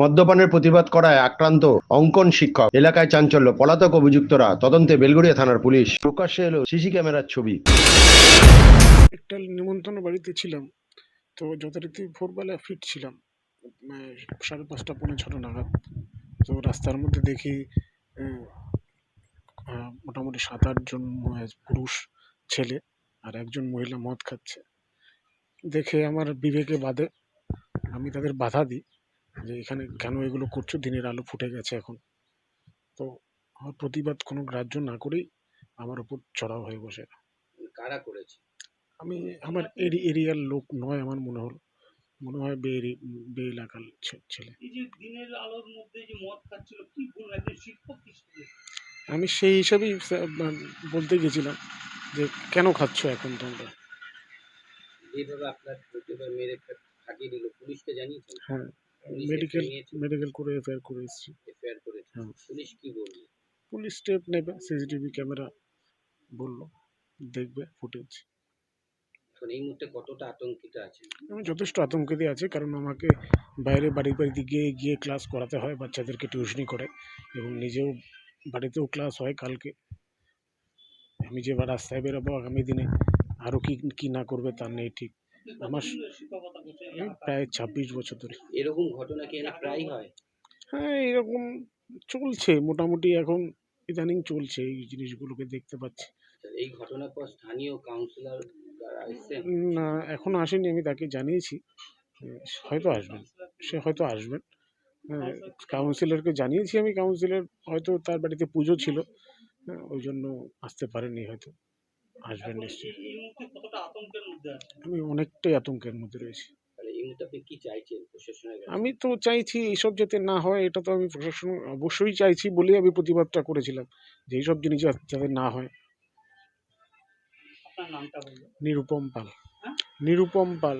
মদ্যপানের প্রতিবাদ করায় আক্রান্ত অঙ্কন শিক্ষক, এলাকায় চাঞ্চল্য, পলাতক অভিযুক্তরা, তদন্তে বেলগড়িয়া থানার পুলিশ। প্রকাশ্যে এলো সিসি ক্যামেরার ছবি। একটা নিমন্ত্রণ বাড়িতে ছিলাম, তো যথারীতি ভোরবেলা ফিরছিলাম মানে সাড়ে পাঁচটা, পৌনে ছটা নাগাদ। তো রাস্তার মধ্যে দেখি মোটামুটি সাত আটজন পুরুষ, ছেলে আর একজন মহিলা মদ খাচ্ছে। দেখে আমার বিবেকে বাদে আমি তাদের বাধা দিই। যে এখানে কেন এগুলো করছ? দিনের আলো ফুটে গেছে এখন। তো আমার প্রতিবাদ কোনো গ্রাহ্য না করেই আমার উপর চড়াও হয়ে বসে। কারা করেছে? আমি আমার এরি এরিয়ার লোক নয় আমার মনে হলো। মনে হয় বে এরি- বে এলাকার ছে- ছেলে। যে দিনের আলোর মধ্যে মদ খাচ্ছিল কি ভুল একজন শিক্ষক হিসেবে আমি সেই হিসাবেই বলতে গেছিলাম যে কেন খাচ্ছ এখন তোমরা? যেভাবে আপনার মেরে ফাটিয়ে দিল। পুলিশকে জানিয়েছেন? হ্যাঁ। মেডিকেল মেডিকেল করে এফআইআর করে এসেছি। এফআইআর হ্যাঁ। পুলিশ কি বলবে পুলিশ স্টেপ নেবে সিসিটিভি ক্যামেরা বলল দেখবে ফুটেজ এখন এই মুহূর্তে কতটা আতঙ্কিত আছে আমি যথেষ্ট আতঙ্কিত আছে কারণ আমাকে বাইরে বাড়ি বাড়িতে গিয়ে গিয়ে ক্লাস করাতে হয় বাচ্চাদেরকে টিউশনি করে এবং নিজেও বাড়িতেও ক্লাস হয় কালকে। আমি যে রাস্তায় বেরোবো আগামী দিনে আরও কি কী না করবে তার নেই ঠিক। আমার প্রায় ছাব্বিশ বছর ধরে। এরকম ঘটনা কি এখানে প্রায় হয়? হ্যাঁ এরকম চলছে। মোটামুটি এখন ইদানিং চলছে এই জিনিসগুলোকে দেখতে পাচ্ছি। এই ঘটনার পর স্থানীয় কাউন্সিলর না এখনও আসেনি আমি তাকে জানিয়েছি। হয়তো আসবেন। সে হয়তো আসবেন। হ্যাঁ, কাউন্সিলরকে জানিয়েছি আমি। কাউন্সিলর হয়তো তার বাড়িতে পুজো ছিল। হ্যাঁ, ওই জন্য আসতে পারেনি হয়তো। আসবেন নিশ্চয়ই। আমি অনেকটাই আতঙ্কের মধ্যে রয়েছি। আমি তো চাইছি এইসব যাতে না হয় এটা তো আমি প্রশাসন অবশ্যই চাইছি বলেই আমি প্রতিবাদটা করেছিলাম যে এইসব জিনিস যাতে না হয়। নিরুপম পাল। হ্যাঁ? নিরুপম পাল।